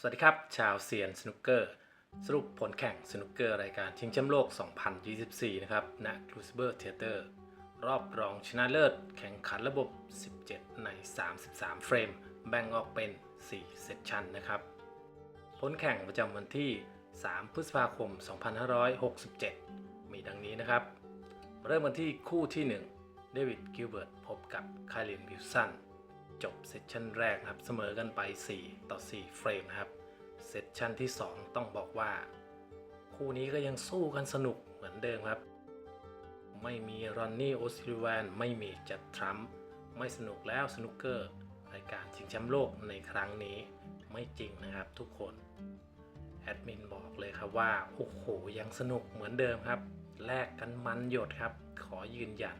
สวัสดีครับ ชาวเซียนสนุกเกอร์ สรุปผลแข่งสนุกเกอร์รายการชิงแชมป์โลก 2024 นะครับณ Crucible Theater รอบรองชนะเลิศ แข่งขันระบบ 17 ใน 33 เฟรม แบ่งออกเป็น 4 เซสชันนะครับ ผลแข่งประจำวันที่ 3 พฤษภาคม 2567 มีดังนี้นะครับ เริ่มกันที่คู่ที่ 1 เดวิดกิลเบิร์ตพบกับคารินวิลสัน จบเซสชันแรกครับเสมอกันไป 4 ต่อ 4 เฟรมนะครับเซสชันที่ 2 ต้องบอกว่า คู่นี้ก็ยังสู้กันสนุกเหมือนเดิมครับ ไม่มีรอนนี่โอซิลแวนไม่มีจัดทรัมป์ไม่สนุกแล้วสนุกเกอร์รายการชิงแชมป์โลกในครั้งนี้ไม่จริงนะครับทุกคนแอดมินบอกเลยครับว่า โอ้โห ยังสนุกเหมือนเดิมครับแลกกันมันหยดครับ ขอยืนยัน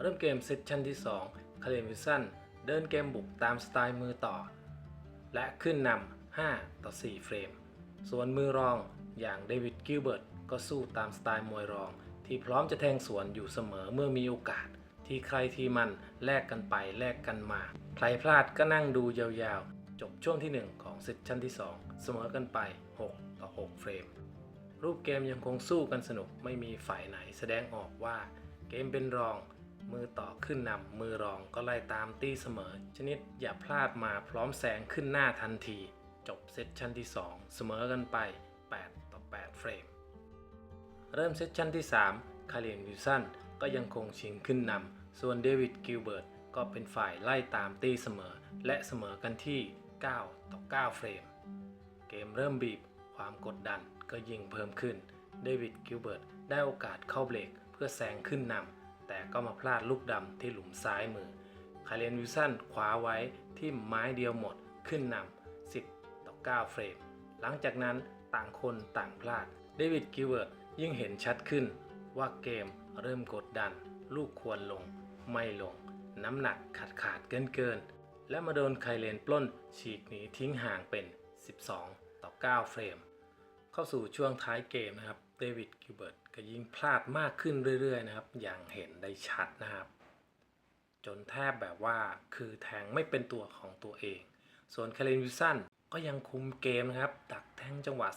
เริ่มเกมเซสชันที่2คาเลนวิสัน เดินเกมบุกตามสไตล์มือต่อ และขึ้นนำ 5 ต่อ 4 เฟรม ส่วนมือรองอย่างเดวิดกิลเบิร์ตก็สู้ตามสไตล์มวยรอง ที่พร้อมจะแทงสวนอยู่เสมอเมื่อมีโอกาส ที่ใครที่มันแลกกันไปแลกกันมา ใครพลาดก็นั่งดูยาวๆ จบช่วงที่ 1 ของเซสชั่นที่ 2 เสมอกันไป 6 ต่อ 6 เฟรม รูปเกมยังคงสู้กันสนุกไม่มีฝ่ายไหนแสดงออกว่าเกมเป็นรอง มือต่อขึ้นนำมือรองก็ไล่ตามตีเสมอ ชนิดอย่าพลาดมาพร้อมแซงขึ้นหน้าทันที จบเซสชั่นที่ 2 เสมอกันไป 8 ต่อ 8 เฟรม เริ่มเซสชั่นที่ 3 คาเรียนวิลสันก็ยังคงชิงขึ้นนำส่วนเดวิดกิลเบิร์ตก็เป็นฝ่ายไล่ตามตีเสมอ และเสมอกันที่ 9 ต่อ 9 เฟรม เกมเริ่มบีบความกดดันก็ยิ่งเพิ่มขึ้นเดวิดกิลเบิร์ตได้โอกาสเข้าเบรกเพื่อแซงขึ้นนำ ก็มาพลาดลูกดำที่หลุมซ้ายมือคาเรนวิลสันคว้าไว้ที่ไม้เดียวหมดขึ้นนำ 10 ต่อ 9 เฟรม หลังจากนั้นต่างคนต่างพลาด เดวิดกิเบิร์ตยิ่งเห็นชัดขึ้นว่าเกมเริ่มกดดัน ลูกควรลง ไม่ลง น้ำหนักขาดขาดเกินเกินๆและมาโดนไคเลนปล้น ฉีกหนีทิ้งห่างเป็น 12 ต่อ 9 เฟรม เข้าสู่ช่วงท้ายเกมนะครับ เดวิดกิลเบิร์ตก็ยิ่งพลาดมากขึ้นเรื่อยๆนะครับ อย่างเห็นได้ชัดนะครับ จนแทบแบบว่าคือแทงไม่เป็นตัวของตัวเอง ส่วนคาเรนวิลสันก็ยังคุมเกมนะครับดักแทงจังหวะ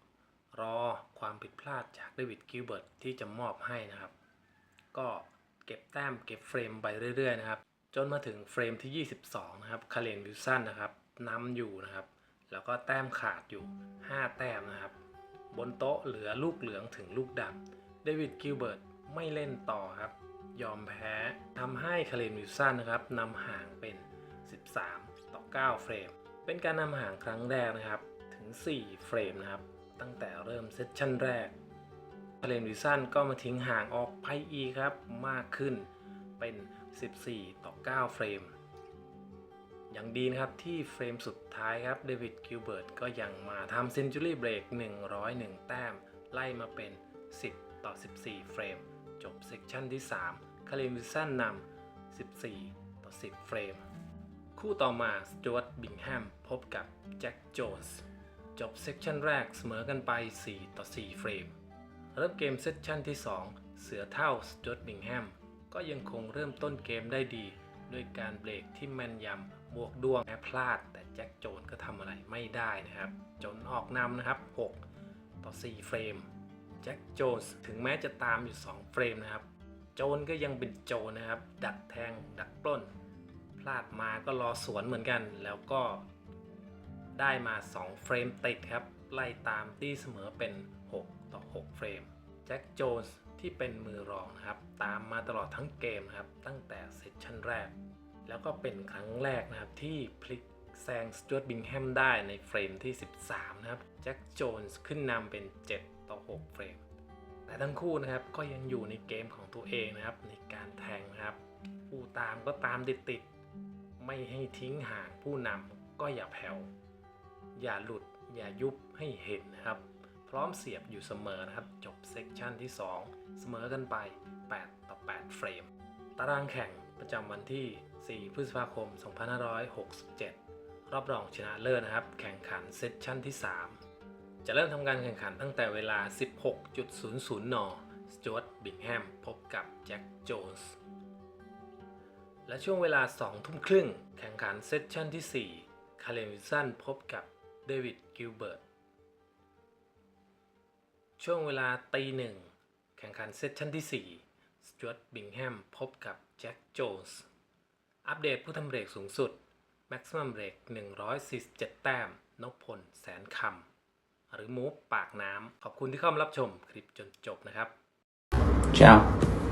2 รอความผิดพลาดจากเดวิดกิลเบิร์ตที่จะมอบให้นะครับ ก็เก็บแต้มเก็บเฟรมไปเรื่อยๆนะครับ จนมาถึงเฟรมที่ 22 นะครับคาเรนวิลสันนะครับนำอยู่นะครับ แล้วก็แต้มขาดอยู่ 5 แต้มนะครับ บนโต๊ะเหลือลูกเหลืองถึงลูกดำเดวิดกิลเบิร์ตไม่เล่นต่อครับ ยอมแพ้ทำให้คาเรนวิลสันนะครับนำห่างเป็น 13 ต่อ 9 เฟรม เป็นการนำห่างครั้งแรกนะครับ ถึง 4 เฟรมนะครับ ตั้งแต่เริ่มเซสชั่นแรกคาเรนวิลสันก็มาทิ้งห่างออกไปอีกครับ มากขึ้นเป็น 14 ต่อ 9 เฟรม ย่างดีนะครับที่เฟรมสุดท้ายครับเดวิดกิลเบิร์ตก็ยังมาทำเซนจูรี่เบรก101 แต้ม ไล่มาเป็น 10 ต่อ 14 เฟรม จบเซกชันที่ 3 คาเรนวิสันนำ 14 ต่อ 10 เฟรม คู่ต่อมาสจวตบิงแฮมพบกับแจ็คโจนส์จบเซกชันแรกเสมอกันไป 4 ต่อ 4 เฟรม เริ่มเกมเซสชันที่ 2 เสือเท่าสจวตบิงแฮมก็ยังคงเริ่มต้นเกมได้ดี ด้วยการเบรกที่แม่นยำ บวกดวงแม้พลาด แต่แจ็คโจนก็ทำอะไรไม่ได้นะครับ จนออกนำนะครับ 6 ต่อ 4 เฟรมแจ็คโจนถึงแม้จะตามอยู่ 2 เฟรมนะครับ โจนก็ยังเป็นโจนนะครับ ดักแทงดักปล้น พลาดมาก็รอสวนเหมือนกัน แล้วก็ได้มา 2 เฟรมติดครับ ไล่ตามตีเสมอเป็น 6 ต่อ 6 เฟรมแจ็คโจนส์ที่เป็นมือรองนะครับ ตามมาตลอดทั้งเกมนะครับ ตั้งแต่เซสชั่นแรก แล้วก็เป็นครั้งแรกนะครับที่พลิกแซงสจวตบิงแฮมได้ในเฟรมที่ 13 นะครับ แจ็คโจนส์ขึ้นนำเป็น 7 ต่อ 6 เฟรม แต่ทั้งคู่นะครับก็ยังอยู่ในเกมของตัวเองนะครับ ในการแทงนะครับ ผู้ตามก็ตามติดๆไม่ให้ทิ้งห่างผู้นำก็อย่าแผ่ว อย่าหลุด อย่ายุบให้เห็นนะครับ พร้อมเสียบอยู่เสมอนะครับ จบเซกชันที่ 2 เสมอกันไป 8 ต่อ 8 เฟรม ตารางแข่งประจำวันที่4 พฤษภาคม 2567 รอบรองชนะเลิศนะครับ แข่งขันเซสชั่นที่ 3 จะเริ่มทำการแข่งขันตั้งแต่เวลา 16.00 น สจวตบิงแฮมพบกับแจ็คโจนส์ และช่วงเวลา 2 ทุ่มครึ่ง แข่งขันเซสชั่นที่ 4 คาเลนวิสันพบกับเดวิดกิลเบิร์ต ช่วงเวลาตีหนึ่ง แข่งขันเซสชั่นที่ 4 สจวตบิงแฮมพบกับแจ็คโจนส์ อัปเดตผู้ทำเบรกสูงสุดแม็กซิมัมเบรก147 แต้มนพพล แสนคำ หรือมูฟปากน้ำ ขอบคุณที่เข้ามารับชมคลิปจนจบนะครับ Ciao.